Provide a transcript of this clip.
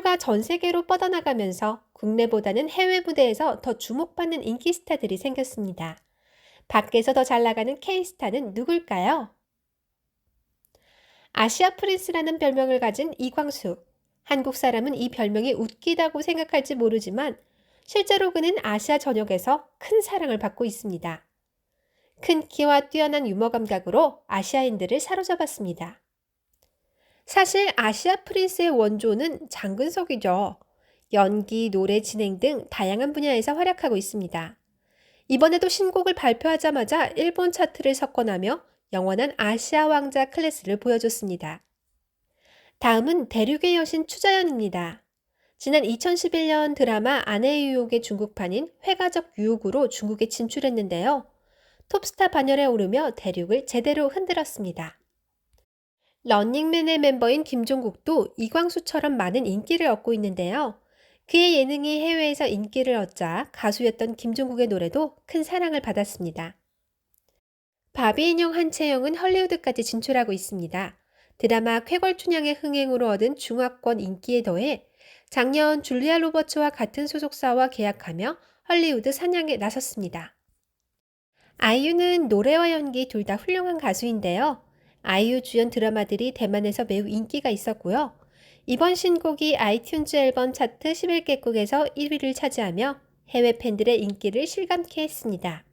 한류가 전 세계로 뻗어나가면서 국내보다는 해외 무대에서 더 주목받는 인기 스타들이 생겼습니다. 밖에서 더 잘 나가는 K스타는 누굴까요? 아시아 프린스라는 별명을 가진 이광수. 한국 사람은 이 별명이 웃기다고 생각할지 모르지만 실제로 그는 아시아 전역에서 큰 사랑을 받고 있습니다. 큰 키와 뛰어난 유머 감각으로 아시아인들을 사로잡았습니다. 사실 아시아 프린스의 원조는 장근석이죠. 연기, 노래, 진행 등 다양한 분야에서 활약하고 있습니다. 이번에도 신곡을 발표하자마자 일본 차트를 석권하며 영원한 아시아 왕자 클래스를 보여줬습니다. 다음은 대륙의 여신 추자연입니다. 지난 2011년 드라마 아내의 유혹의 중국판인 회가적 유혹으로 중국에 진출했는데요. 톱스타 반열에 오르며 대륙을 제대로 흔들었습니다. 런닝맨의 멤버인 김종국도 이광수처럼 많은 인기를 얻고 있는데요. 그의 예능이 해외에서 인기를 얻자 가수였던 김종국의 노래도 큰 사랑을 받았습니다. 바비 인형 한채영은 헐리우드까지 진출하고 있습니다. 드라마 쾌걸춘향의 흥행으로 얻은 중화권 인기에 더해 작년 줄리아 로버츠와 같은 소속사와 계약하며 헐리우드 사냥에 나섰습니다. 아이유는 노래와 연기 둘 다 훌륭한 가수인데요. 아이유 주연 드라마들이 대만에서 매우 인기가 있었고요. 이번 신곡이 아이튠즈 앨범 차트 11개국에서 1위를 차지하며 해외 팬들의 인기를 실감케 했습니다.